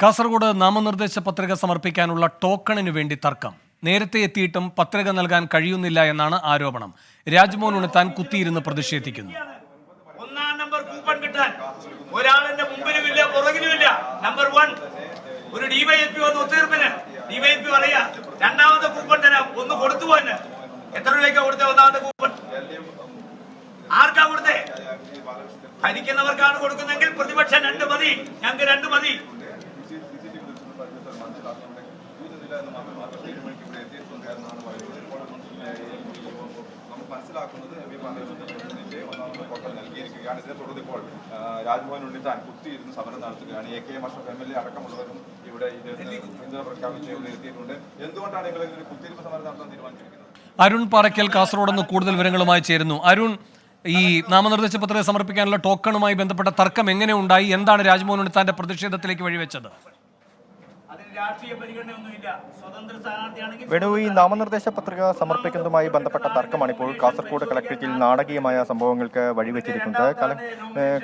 കാസർഗോഡ് നാമനിർദ്ദേശ പത്രിക സമർപ്പിക്കാനുള്ള ടോക്കണിനു വേണ്ടി തർക്കം. നേരത്തെ എത്തിയിട്ടും പത്രിക നൽകാൻ കഴിയുന്നില്ല എന്നാണ് ആരോപണം. രാജ്മോഹൻ ഉണത്താൻ കുത്തിയിരുന്ന് പ്രതിഷേധിക്കുന്നു. ഒന്നാം നമ്പർ കൂപ്പൺ കിട്ടാൻ. ഒരാളെന്റെ മുമ്പിലുമില്ല പുറകിലുമില്ല. നമ്പർ വൺ ഒരു ഡിവൈഎഫ്പി വന്ന് ഒത്തീർപ്പിന് ഡിവൈഎഫ്പി പറയാ രണ്ടാമത്തെ കൂപ്പൺ തരാം ഒന്ന് കൊടുത്തു പോന്നെ. എത്ര രൂപയ്ക്കാ കൊടുത്ത ഒന്നാമത്തെ കൂപ്പൺ? ആർക്കാ കൊടുത്തേ? ഭരിക്കുന്നവർക്കാണ് കൊടുക്കുന്നെങ്കിൽ പ്രതിപക്ഷം രണ്ട് മതി ഞങ്ങൾക്ക് രണ്ട് മതി. നമുക്ക് മനസ്സിലാക്കുന്നത് എബി പാർലമെന്റിന്റെ ഒന്നാമത് പൊട്ടൽ നൽകിയിരിക്കുകയാണ്. ഇതിനെ തുടർന്ന് ഇപ്പോൾ ആ, രാജ്ഭവൻ ഉണ്ണിത്താൻ കുത്തിയിരുന്ന് സമരം നടത്തുകയാണ്. A K M Ashraf M L A അടക്കമുള്ളവരും ഇവിടെ പിന്തുണ പ്രഖ്യാപിച്ച് ഇവിടെ എത്തിയിട്ടുണ്ട്. എന്തുകൊണ്ടാണ് നിങ്ങൾ ഇങ്ങനെ കുത്തിയിരുന്ന് സമരം നടത്താൻ തീരുമാനിച്ചിരിക്കുന്നത്? അരുൺ പാറയ്ക്കൽ കാസർഗോഡ് നിന്ന് കൂടുതൽ വിവരങ്ങളുമായി ചേരുന്നു. അരുൺ ഈ നാമനിർദ്ദേശ പത്രിക സമർപ്പിക്കാനുള്ള ടോക്കണുമായി ബന്ധപ്പെട്ട തർക്കം എങ്ങനെ ഉണ്ടായി? എന്താണ് രാജ്മോഹൻ ഉണ്ണിത്താന്റെ പ്രതിഷേധത്തിലേക്ക് വഴിവെച്ചത്? വേണു ഈ നാമനിർദ്ദേശ പത്രിക സമർപ്പിക്കുന്നതുമായി ബന്ധപ്പെട്ട തർക്കമാണ് ഇപ്പോൾ കാസർഗോഡ് കളക്ടറേറ്റിൽ നാടകീയമായ സംഭവങ്ങൾക്ക് വഴിവെച്ചിരിക്കുന്നത്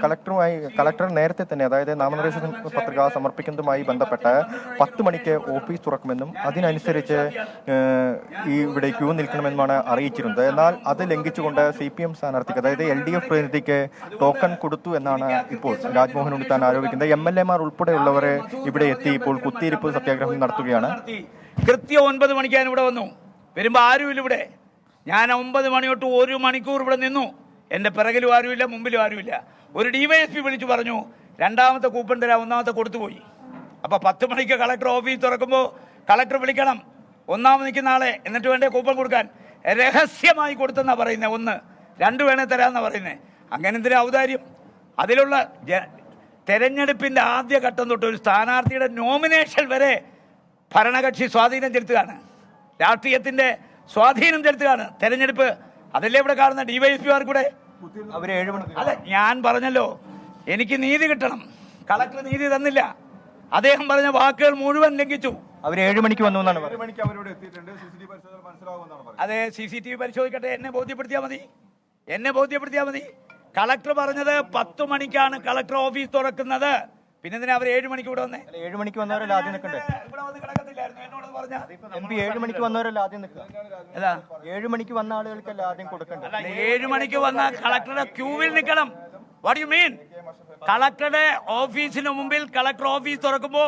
കളക്ടറുമായി കളക്ടർ നേരത്തെ തന്നെ അതായത് നാമനിർദ്ദേശ പത്രിക സമർപ്പിക്കുന്നതുമായി ബന്ധപ്പെട്ട് പത്ത് മണിക്ക് ഓഫീസ് തുറക്കുമെന്നും അതിനനുസരിച്ച് ഈ ഇവിടെ ക്യൂ നിൽക്കണമെന്നുമാണ് അറിയിച്ചിരുന്നത്. എന്നാൽ അത് ലംഘിച്ചുകൊണ്ട് സി പി എം സ്ഥാനാർത്ഥിക്ക് അതായത് എൽ ഡി എഫ് പ്രതിനിധിക്ക് ടോക്കൺ കൊടുത്തു എന്നാണ് ഇപ്പോൾ രാജ്മോഹൻ ഉണ്ണിത്താൻ ആരോപിക്കുന്നത്. എം എൽ എമാർ ഉൾപ്പെടെയുള്ളവരെ ഇവിടെ എത്തി ഇപ്പോൾ കുത്തിയിരിപ്പ് സത്യാഗ്രഹം നടത്തുകയാണ്. നടത്തി. കൃത്യം ഒൻപത് മണിക്ക് ഞാൻ ഇവിടെ വന്നു. വരുമ്പോ ആരുമില്ല ഇവിടെ. ഞാൻ ഒമ്പത് മണി തൊട്ട് ഒരു മണിക്കൂർ ഇവിടെ നിന്നു. എന്റെ പിറകിലും ആരുമില്ല മുമ്പിലും ആരുമില്ല. ഒരു ഡിവൈഎസ്പി വിളിച്ചു പറഞ്ഞു രണ്ടാമത്തെ കൂപ്പൺ തരാം ഒന്നാമത്തെ കൊടുത്തുപോയി അപ്പൊ പത്ത് മണിക്ക് കളക്ടർ ഓഫീസ് തുറക്കുമ്പോൾ കളക്ടർ വിളിക്കണം ഒന്നാമത് നിൽക്കുന്ന ആളെ എന്നിട്ട് വേണ്ടേ കൂപ്പൺ കൊടുക്കാൻ? രഹസ്യമായി കൊടുത്തെന്നാ പറയുന്നത് ഒന്ന് രണ്ട് വേണേ തരാമെന്നാ പറയുന്നത് അങ്ങനെ എന്തിനാ ഔദാര്യം? അതിലുള്ള ജ- തെരഞ്ഞെടുപ്പിന്റെ ആദ്യ ഘട്ടം തൊട്ട് ഒരു സ്ഥാനാർത്ഥിയുടെ നോമിനേഷൻ വരെ ഭരണകക്ഷി സ്വാധീനം ചെലുത്തുകയാണ്. രാഷ്ട്രീയത്തിന്റെ സ്വാധീനം ചെലുത്തുകയാണ്. തെരഞ്ഞെടുപ്പ് അതല്ലേ ഇവിടെ കാണുന്ന ഡിവൈഎസ്പിമാർ കൂടെ? അതെ ഞാൻ പറഞ്ഞല്ലോ എനിക്ക് നീതി കിട്ടണം. കളക്ടർ നീതി തന്നില്ല. അദ്ദേഹം പറഞ്ഞ വാക്കുകൾ മുഴുവൻ ലംഘിച്ചു. അവർ ഏഴ് മണിക്ക് വന്നു എന്നാണ് അതെ സി സി ടി വി പരിശോധിക്കട്ടെ. എന്നെ ബോധ്യപ്പെടുത്തിയാൽ മതി. എന്നെ ബോധ്യപ്പെടുത്തിയാൽ മതി. കളക്ടർ പറഞ്ഞത് പത്ത് മണിക്കാണ് കളക്ടർ ഓഫീസ് തുറക്കുന്നത്. പിന്നെ എന്തിനാ അവർ ഏഴ് മണിക്ക് ഇവിടെ വന്നേ? ഏഴ് മണിക്ക് വന്നവരല്ല ആദ്യം നിൽക്കണ്ടേ? എം പി ഏഴ് മണിക്ക് വന്നവരല്ല ആദ്യം നിൽക്കുക? ഏഴ് മണിക്ക് വന്ന ആളുകൾക്കല്ല ആദ്യം കൊടുക്കണ്ടേ അല്ല ഏഴ് മണിക്ക് വന്ന കളക്ടറുടെ ക്യൂവിൽ നിൽക്കണം. വാട്ട് യു മീൻ കളക്ടറുടെ ഓഫീസിന് മുമ്പിൽ കളക്ടർ ഓഫീസ് തുറക്കുമ്പോ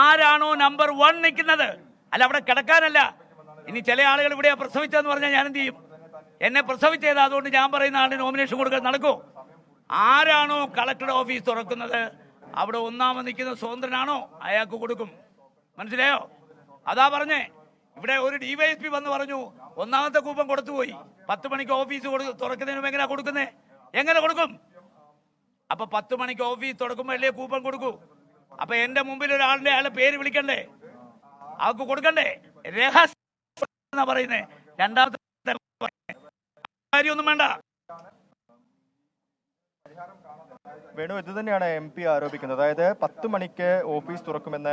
ആരാണോ നമ്പർ വൺ നിൽക്കുന്നത്? അല്ല അവിടെ കിടക്കാനല്ല. ഇനി ചില ആളുകൾ ഇവിടെ പ്രസവിച്ചതെന്ന് പറഞ്ഞാൽ ഞാൻ എന്ത് ചെയ്യും? എന്നെ പ്രസവിച്ചത് അതുകൊണ്ട് ഞാൻ പറയുന്ന ആളിന് നോമിനേഷൻ കൊടുക്കാൻ നടക്കൂ. ആരാണോ കളക്ടറുടെ ഓഫീസ് തുറക്കുന്നത്? അവിടെ ഒന്നാമത് നിൽക്കുന്ന സ്വതന്ത്രനാണോ? അയാൾക്ക് കൊടുക്കും. മനസ്സിലായോ? അതാ പറഞ്ഞേ. ഇവിടെ ഒരു ഡിവൈഎസ്പി വന്ന് പറഞ്ഞു ഒന്നാമത്തെ കൂപ്പൺ കൊടുത്തുപോയി പത്ത് മണിക്ക് ഓഫീസ് കൊടു- തുറക്കുന്നതിന് എങ്ങനെയാ കൊടുക്കുന്നേ? എങ്ങനെ കൊടുക്കും? അപ്പൊ പത്ത് മണിക്ക് ഓഫീസ് തുറക്കുമ്പോ അല്ലേ കൂപ്പൺ കൊടുക്കൂ? അപ്പൊ എന്റെ മുമ്പിൽ ഒരാളുടെ അയാളെ പേര് വിളിക്കണ്ടേ? അവർക്ക് കൊടുക്കണ്ടേ? രഹസ്യ പറയുന്നേ? രണ്ടാമത്തെ കാര്യമൊന്നും വേണ്ട. വേണു ഇത് തന്നെയാണ് എം പി ആരോപിക്കുന്നത്. അതായത് പത്ത് മണിക്ക് ഓഫീസ് തുറക്കുമെന്ന്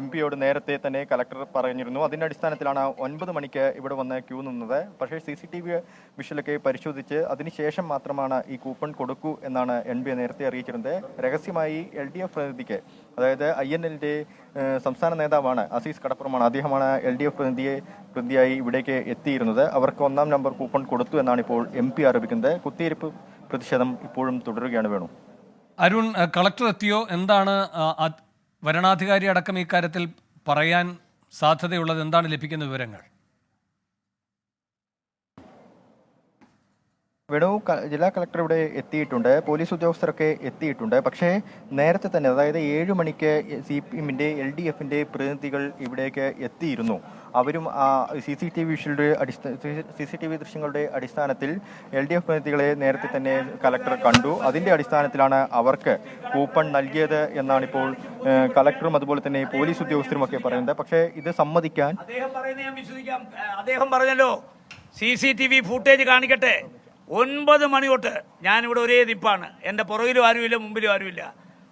എം പിയോട് നേരത്തെ തന്നെ കലക്ടർ പറഞ്ഞിരുന്നു. അതിന്റെ അടിസ്ഥാനത്തിലാണ് ഒൻപത് മണിക്ക് ഇവിടെ വന്ന് ക്യൂ നിന്നത്. പക്ഷേ സി സി ടി വി വിഷലൊക്കെ പരിശോധിച്ച് അതിനുശേഷം മാത്രമാണ് ഈ കൂപ്പൺ കൊടുക്കൂ എന്നാണ് എൻ ബി നേരത്തെ അറിയിച്ചിരുന്നത്. രഹസ്യമായി എൽ ഡി എഫ് പ്രതിനിധിക്ക് അതായത് ഐ എൻ എല്ലിന്റെ സംസ്ഥാന നേതാവാണ് അസീസ് കടപ്പുറമാണ്. അദ്ദേഹമാണ് എൽ ഡി എഫ് പ്രതിനിധിയെ പ്രതിയായി ഇവിടേക്ക് എത്തിയിരുന്നത്. അവർക്ക് ഒന്നാം നമ്പർ കൂപ്പൺ കൊടുത്തു എന്നാണ് ഇപ്പോൾ എം പി ആരോപിക്കുന്നത്. കുത്തിയിരിപ്പ് പ്രതിഷേധം ഇപ്പോഴും തുടരുകയാണ് വേണു. അരുൺ കളക്ടർ എത്തിയോ? എന്താണ് വരണാധികാരി അടക്കം ഇക്കാര്യത്തിൽ പറയാൻ സാധ്യതയുള്ളത്? എന്താണ് ലഭിക്കുന്ന വിവരങ്ങൾ? വേണു ജില്ലാ കളക്ടർ ഇവിടെ എത്തിയിട്ടുണ്ട് പോലീസ് ഉദ്യോഗസ്ഥരൊക്കെ എത്തിയിട്ടുണ്ട്. പക്ഷേ നേരത്തെ തന്നെ അതായത് ഏഴ് മണിക്ക് സി പി എമ്മിന്റെ എൽ ഡി എഫിന്റെ പ്രതിനിധികൾ ഇവിടേക്ക് എത്തിയിരുന്നു. അവരും സി സി ടി വിഷയുടെ അടിസ്ഥാന സി സി ടി വി ദൃശ്യങ്ങളുടെ അടിസ്ഥാനത്തിൽ എൽ ഡി എഫ് പ്രതിനിധികളെ നേരത്തെ തന്നെ കളക്ടർ കണ്ടു. അതിന്റെ അടിസ്ഥാനത്തിലാണ് അവർക്ക് കൂപ്പൺ നൽകിയത് എന്നാണ് ഇപ്പോൾ ഏഹ്, കളക്ടറും അതുപോലെ തന്നെ പോലീസ് ഉദ്യോഗസ്ഥരും ഒക്കെ പറയുന്നത്. പക്ഷേ ഇത് സമ്മതിക്കാൻ അദ്ദേഹം പറഞ്ഞല്ലോ C C T V footage കാണിക്കട്ടെ. ഒൻപത് മണി തൊട്ട് ഞാനിവിടെ ഒരേ നിപ്പാണ്. എന്റെ പുറകിലും ആരുമില്ല മുമ്പിലും ആരുമില്ല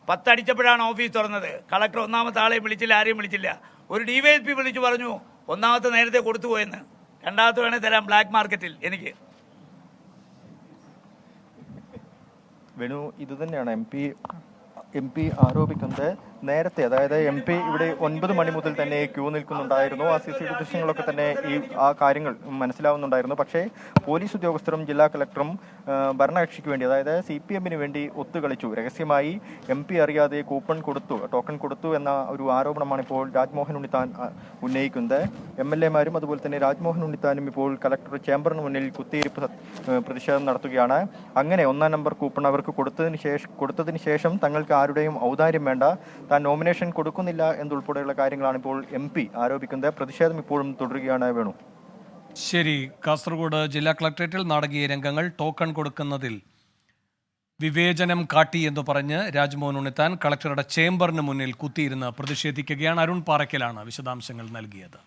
പത്തടിച്ചപ്പോഴാണ് ഓഫീസ് തുറന്നത്. കളക്ടർ ഒന്നാമത്തെ ആളെയും വിളിച്ചില്ല ആരെയും വിളിച്ചില്ല. ഒരു ഡിവൈഎസ്പി വിളിച്ചു പറഞ്ഞു ഒന്നാമത്തെ നേരത്തെ കൊടുത്തു പോയെന്ന്. രണ്ടാമത്തെ വേണേൽ തരാം ബ്ലാക്ക് മാർക്കറ്റിൽ എനിക്ക്. വേണു ഇത് തന്നെയാണ് എം പി എം പി ആരോപിക്കുന്നത് നേരത്തെ അതായത് എം പി ഇവിടെ ഒൻപത് മണി മുതൽ തന്നെ ക്യൂ നിൽക്കുന്നുണ്ടായിരുന്നു. ആ സി സി ടി ദൃശ്യങ്ങളൊക്കെ തന്നെ ഈ ആ കാര്യങ്ങൾ മനസ്സിലാവുന്നുണ്ടായിരുന്നു. പക്ഷേ പോലീസ് ഉദ്യോഗസ്ഥരും ജില്ലാ കളക്ടറും ഭരണകക്ഷിക്ക് വേണ്ടി അതായത് സി പി എമ്മിന് വേണ്ടി ഒത്തുകളിച്ചു. രഹസ്യമായി എം പി അറിയാതെ കൂപ്പൺ കൊടുത്തു ടോക്കൺ കൊടുത്തു എന്ന ഒരു ആരോപണമാണ് ഇപ്പോൾ രാജ്മോഹൻ ഉണ്ണിത്താൻ ഉന്നയിക്കുന്നത്. എം എൽ എമാരും അതുപോലെ തന്നെ രാജ്മോഹൻ ഉണ്ണിത്താനും ഇപ്പോൾ കളക്ടർ ചേംബറിന് മുന്നിൽ കുത്തിയിരിപ്പ് പ്രതിഷേധം നടത്തുകയാണ്. അങ്ങനെ ഒന്നാം നമ്പർ കൂപ്പൺ അവർക്ക് കൊടുത്തതിന് ശേഷം കൊടുത്തതിന് ശേഷം തങ്ങൾക്ക് ആരുടെയും ഔദാര്യം വേണ്ട. താൻ നോമിനേഷൻ കൊടുക്കുന്നില്ല എന്നുൾപ്പെടെയുള്ള കാര്യങ്ങളാണ് ഇപ്പോൾ എം പി ആരോപിക്കുന്നത്. പ്രതിഷേധം ഇപ്പോഴും തുടരുകയാണ് വേണു. ശരി കാസർഗോഡ് ജില്ലാ കളക്ടറേറ്റിൽ നാടകീയ രംഗങ്ങൾ ടോക്കൺ കൊടുക്കുന്നതിൽ വിവേചനം കാട്ടി എന്ന് പറഞ്ഞ് രാജ്മോഹൻ ഉണ്ണിത്താൻ കളക്ടറുടെ ചേംബറിന് മുന്നിൽ കുത്തിയിരുന്ന് പ്രതിഷേധിക്കുകയാണ് അരുൺ പാറയ്ക്കലാണ് വിശദാംശങ്ങൾ നൽകിയത്.